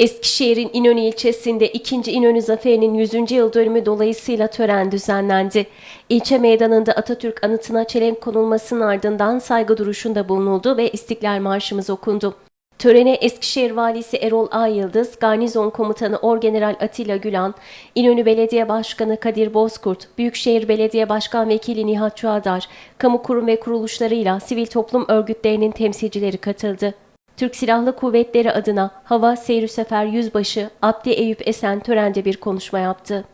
Eskişehir'in İnönü ilçesinde 2. İnönü Zaferi'nin 100. yıl dönümü dolayısıyla tören düzenlendi. İlçe meydanında Atatürk anıtına çelenk konulmasının ardından saygı duruşunda bulunuldu ve İstiklal Marşımız okundu. Törene Eskişehir Valisi Erol Ayıldız, Garnizon Komutanı Orgeneral Atilla Gülan, İnönü Belediye Başkanı Kadir Bozkurt, Büyükşehir Belediye Başkan Vekili Nihat Çuadar, kamu kurum ve kuruluşlarıyla sivil toplum örgütlerinin temsilcileri katıldı. Türk Silahlı Kuvvetleri adına Hava Seyri Sefer Yüzbaşı Abdi Eyüp Esen törende bir konuşma yaptı.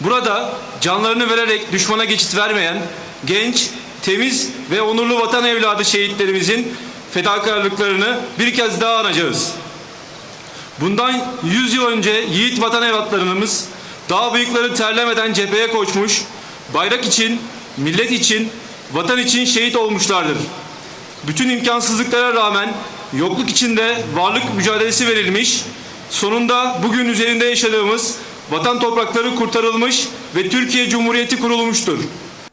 Burada canlarını vererek düşmana geçit vermeyen genç, temiz ve onurlu vatan evladı şehitlerimizin fedakarlıklarını bir kez daha anacağız. Bundan 100 yıl önce yiğit vatan evlatlarımız dağ bıyıkları terlemeden cepheye koşmuş, bayrak için, millet için, vatan için şehit olmuşlardır. Bütün imkansızlıklara rağmen yokluk içinde varlık mücadelesi verilmiş, sonunda bugün üzerinde yaşadığımız vatan toprakları kurtarılmış ve Türkiye Cumhuriyeti kurulmuştur.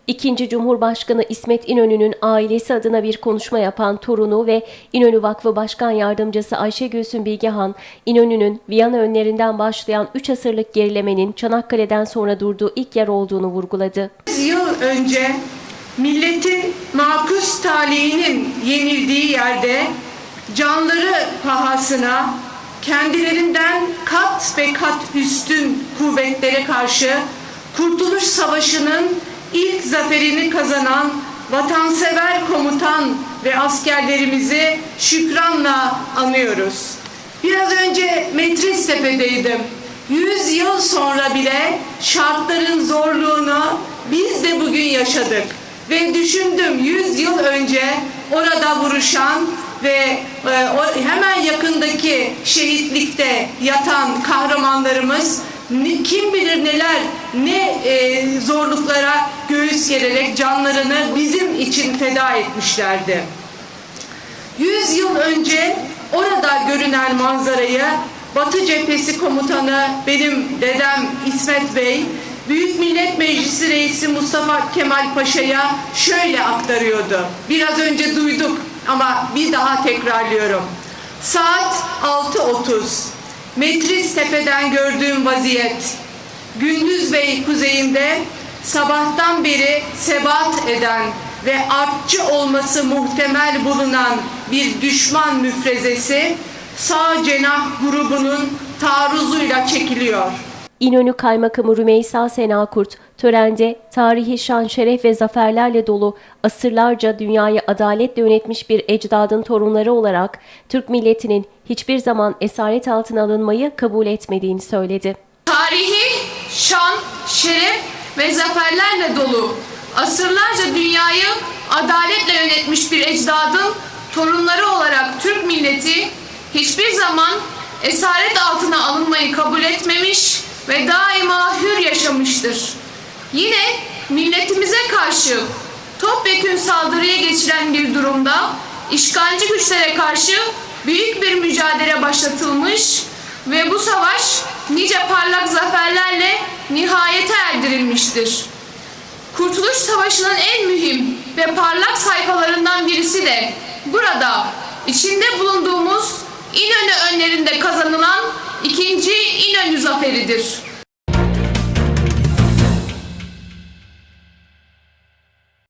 İkinci Cumhurbaşkanı İsmet İnönü'nün ailesi adına bir konuşma yapan torunu ve İnönü Vakfı Başkan Yardımcısı Ayşe Gülsün Bilgehan, İnönü'nün Viyana önlerinden başlayan 3 asırlık gerilemenin Çanakkale'den sonra durduğu ilk yer olduğunu vurguladı. 100 yıl önce milletin makus talihinin yenildiği yerde canları pahasına kendilerinden kat ve kat üstün kuvvetlere karşı Kurtuluş Savaşı'nın ilk zaferini kazanan vatansever komutan ve askerlerimizi şükranla anıyoruz. Biraz önce Metristepe'deydim. 100 yıl sonra bile şartların zorluğunu biz de bugün yaşadık. Ve düşündüm 100 yıl önce orada vuruşan ve e, o hemen yakındaki şehitlikte yatan kahramanlarımız kim bilir neler ne e, zorluklara göğüs gererek canlarını bizim için feda etmişlerdi. 100 yıl önce orada görünen manzarayı Batı Cephesi Komutanı benim dedem İsmet Bey, Büyük Millet Meclisi Reisi Mustafa Kemal Paşa'ya şöyle aktarıyordu. Biraz önce duyduk ama bir daha tekrarlıyorum. Saat 6.30. Metris Tepe'den gördüğüm vaziyet. Gündüz Bey kuzeyinde sabahtan beri sebat eden ve artçı olması muhtemel bulunan bir düşman müfrezesi sağ cenah grubunun taarruzuyla çekiliyor. İnönü Kaymakamı Rümeysa Senakurt, törende tarihi şan, şeref ve zaferlerle dolu asırlarca dünyayı adaletle yönetmiş bir ecdadın torunları olarak Türk milletinin hiçbir zaman esaret altına alınmayı kabul etmediğini söyledi. Tarihi, şan, şeref ve zaferlerle dolu asırlarca dünyayı adaletle yönetmiş bir ecdadın torunları olarak Türk milleti hiçbir zaman esaret altına alınmayı kabul etmemiş ve daima hür yaşamıştır. Yine milletimize karşı topyekün saldırıya geçiren bir durumda işgalci güçlere karşı büyük bir mücadele başlatılmış ve bu savaş nice parlak zaferlerle nihayete erdirilmiştir. Kurtuluş Savaşı'nın en mühim ve parlak sayfalarından birisi de burada içinde bulunduğumuz İnönü önlerinde kazanılan 2 yüz aferidir.